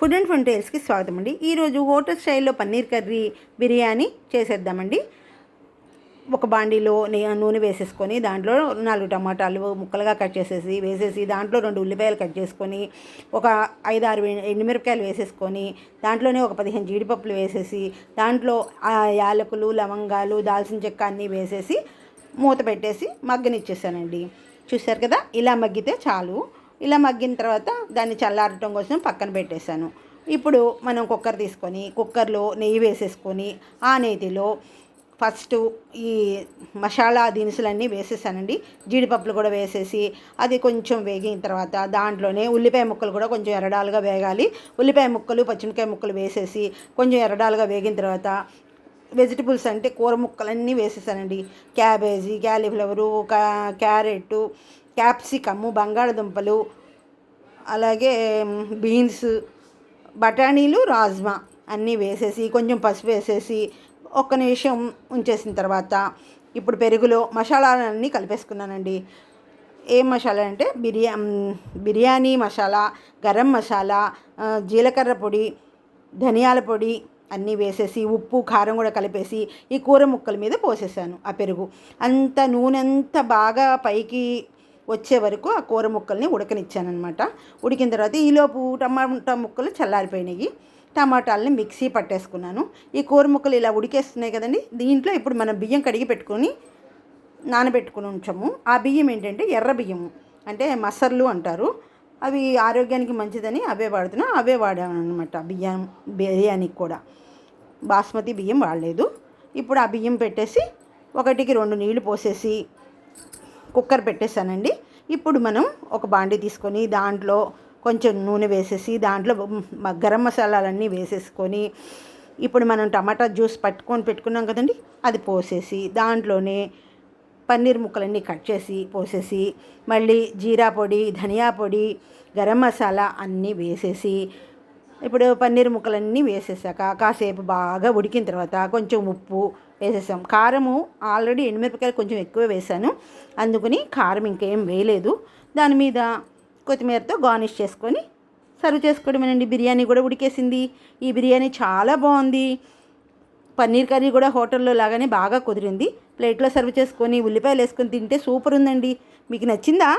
Food and food టైల్స్కి స్వాగతం అండి. ఈరోజు హోటల్ స్టైల్లో పన్నీర్ కర్రీ బిర్యానీ చేసేద్దామండి. ఒక బాండీలో నూనె వేసేసుకొని దాంట్లో నాలుగు టమాటాలు ముక్కలుగా కట్ చేసేసి వేసేసి దాంట్లో రెండు ఉల్లిపాయలు కట్ చేసుకొని ఒక ఐదు ఆరు ఎండుమిరపకాయలు వేసేసుకొని దాంట్లోనే ఒక పదిహేను జీడిపప్పులు వేసేసి దాంట్లో యాలకులు లవంగాలు దాల్చిన చెక్క అన్నీ వేసేసి మూత పెట్టేసి మగ్గనిచ్చేసానండి. చూశారు కదా? ఇలా మగ్గితే చాలు. ఇలా మగ్గిన తర్వాత దాన్ని చల్లారటం కోసం పక్కన పెట్టేశాను. ఇప్పుడు మనం కుక్కర్ తీసుకొని కుక్కర్లో నెయ్యి వేసేసుకొని ఆ నెయ్యిలో ఫస్ట్ ఈ మసాలా దినుసులన్నీ వేసేసానండి. జీడిపప్పులు కూడా వేసేసి అది కొంచెం వేగిన తర్వాత దాంట్లోనే ఉల్లిపాయ ముక్కలు కూడా కొంచెం ఎరడాలుగా వేగాలి. ఉల్లిపాయ ముక్కలు పచ్చిమిరకాయ ముక్కలు వేసేసి కొంచెం ఎరడాలుగా వేగిన తర్వాత వెజిటబుల్స్ అంటే కూర ముక్కలన్నీ వేసేసానండి. క్యాబేజీ క్యాలీఫ్లవరు కా- క్యారెట్ క్యాప్సికము బంగాళదుంపలు అలాగే బీన్స్ బఠానీలు రాజ్మా అన్నీ వేసేసి కొంచెం పసుపు వేసేసి ఒక్క నిమిషం ఉంచేసిన తర్వాత ఇప్పుడు పెరుగులో మసాలాలన్నీ కలిపేసుకున్నానండి. ఏం మసాలా అంటే బిర్యా బిర్యానీ మసాలా గరం మసాలా జీలకర్ర పొడి ధనియాల పొడి అన్నీ వేసేసి ఉప్పు కారం కూడా కలిపేసి ఈ కూర ముక్కల మీద పోసేసాను ఆ పెరుగు. అంత నూనె అంత బాగా పైకి వచ్చే వరకు ఆ కూర ముక్కల్ని ఉడకనిచ్చానమాట ఉడికిన తర్వాత ఈలోపు టమాటా ముక్కలు చల్లారిపోయినాయి. టమాటాలని మిక్సీ పట్టేసుకున్నాను. ఈ కూర ముక్కలు ఇలా ఉడికేస్తున్నాయి కదండి దీంట్లో ఇప్పుడు మనం బియ్యం కడిగి పెట్టుకొని నానబెట్టుకుని ఉంచాము. ఆ బియ్యం ఏంటంటే ఎర్ర బియ్యం అంటే మసర్లు అంటారు. అవి ఆరోగ్యానికి మంచిదని అవే వాడుతున్నా అవే వాడామన్నమాట బియ్యం బిర్యానీకి కూడా. బాస్మతి బియ్యం వాడలేదు. ఇప్పుడు ఆ బియ్యం పెట్టేసి ఒకటికి రెండు నీళ్ళు పోసేసి కుక్కర్ పెట్టేశానండి. ఇప్పుడు మనం ఒక బాండి తీసుకొని దాంట్లో కొంచెం నూనె వేసేసి దాంట్లో గరం మసాలాలన్నీ వేసేసుకొని ఇప్పుడు మనం టమాటా జ్యూస్ పట్టుకొని పెట్టుకున్నాం కదండి. అది పోసేసి దాంట్లోనే పన్నీర్ ముక్కలన్నీ కట్ చేసి పోసేసి మళ్ళీ జీరా పొడి ధనియా పొడి గరం మసాలా అన్నీ వేసేసి ఇప్పుడు పన్నీర్ ముక్కలన్నీ వేసేసాక కాసేపు బాగా ఉడికిన తర్వాత కొంచెం ఉప్పు వేసేసాం. కారము ఆల్రెడీ ఎండుమిరపకాయలు కొంచెం ఎక్కువ వేసాను. అందుకని కారం ఇంకేం వేయలేదు. దాని మీద కొత్తిమీరతో గార్నిష్ చేసుకొని సర్వ్ చేసుకోవడమేనండి. బిర్యానీ కూడా ఉడికేసింది. ఈ బిర్యానీ చాలా బాగుంది. పన్నీర్ కర్రీ కూడా హోటల్లో లాగానే బాగా కుదిరింది. ప్లేట్లో సర్వ్ చేసుకొని ఉల్లిపాయలు వేసుకొని తింటే సూపర్ ఉందండి. మీకు నచ్చిందా?